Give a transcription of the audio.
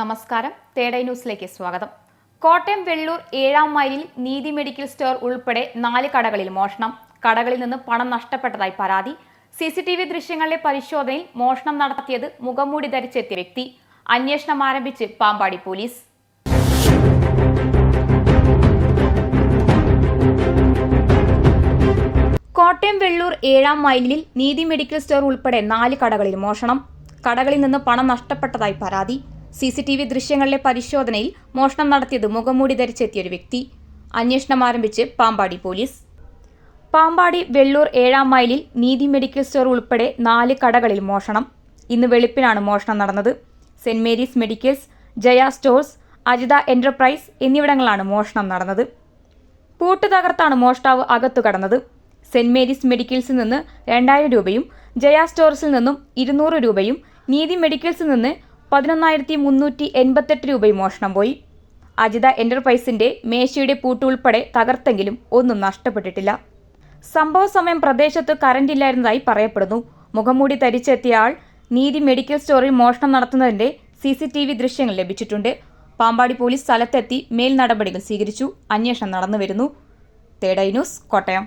നമസ്കാരം. തേടൈ ന്യൂസിലേക്ക് സ്വാഗതം. കോട്ടയം വെള്ളൂർ ഏഴാം മൈലിൽ നീതി മെഡിക്കൽ സ്റ്റോർ ഉൾപ്പെടെ നാല് കടകളിൽ മോഷണം. കടകളിൽ നിന്ന് പണം നഷ്ടപ്പെട്ടതായി പരാതി. സി സി ടി വി ദൃശ്യങ്ങളിലെ പരിശോധനയിൽ മോഷണം നടത്തിയത് മുഖംമൂടി ധരിച്ചെത്തിയ വ്യക്തി. അന്വേഷണം ആരംഭിച്ച് പാമ്പാടി പോലീസ്. കോട്ടയം വെള്ളൂർ ഏഴാം മൈലിൽ നീതി മെഡിക്കൽ സ്റ്റോർ ഉൾപ്പെടെ നാല് കടകളിൽ മോഷണം. കടകളിൽ നിന്ന് പണം നഷ്ടപ്പെട്ടതായി പരാതി. സി സി ടി വി ദൃശ്യങ്ങളിലെ പരിശോധനയിൽ മോഷണം നടത്തിയത് മുഖംമൂടി ധരിച്ചെത്തിയ ഒരു വ്യക്തി. അന്വേഷണം ആരംഭിച്ച് പാമ്പാടി പോലീസ്. പാമ്പാടി വെള്ളൂർ ഏഴാം മൈലിൽ നീതി മെഡിക്കൽ സ്റ്റോർ ഉൾപ്പെടെ നാല് കടകളിൽ മോഷണം. ഇന്ന് വെളുപ്പിനാണ് മോഷണം നടന്നത്. Saint Mary's medicals Jaya stores Ajitha enterprise എന്നിവിടങ്ങളാണ് മോഷണം നടന്നത്. പൂട്ട് തകർത്താണ് മോഷ്ടാവ് അകത്തു കടന്നത്. സെന്റ് മേരീസ് മെഡിക്കൽസിൽ നിന്ന് രണ്ടായിരം രൂപയും ജയ സ്റ്റോഴ്സിൽ നിന്നും ഇരുന്നൂറ് രൂപയും നീതി മെഡിക്കൽസിൽ നിന്ന് പതിനൊന്നായിരത്തി മുന്നൂറ്റി എൺപത്തെട്ട് രൂപയും മോഷണം പോയി. അജിത എന്റർപ്രൈസിന്റെ മേശയുടെ പൂട്ട് ഉൾപ്പെടെ തകർത്തെങ്കിലും ഒന്നും നഷ്ടപ്പെട്ടിട്ടില്ല. സംഭവ സമയം പ്രദേശത്ത് കറന്റ് ഇല്ലായിരുന്നതായി പറയപ്പെടുന്നു. മുഖംമൂടി ധരിച്ചെത്തിയ ആൾ നീതി മെഡിക്കൽ സ്റ്റോറിൽ മോഷണം നടത്തുന്നതിന്റെ സി സി ടി വി ദൃശ്യങ്ങൾ ലഭിച്ചിട്ടുണ്ട്. പാമ്പാടി പോലീസ് സ്ഥലത്തെത്തി മേൽ നടപടികൾ സ്വീകരിച്ചു. അന്വേഷണം നടന്നുവരുന്നു. തേടൈ ന്യൂസ് കോട്ടയം.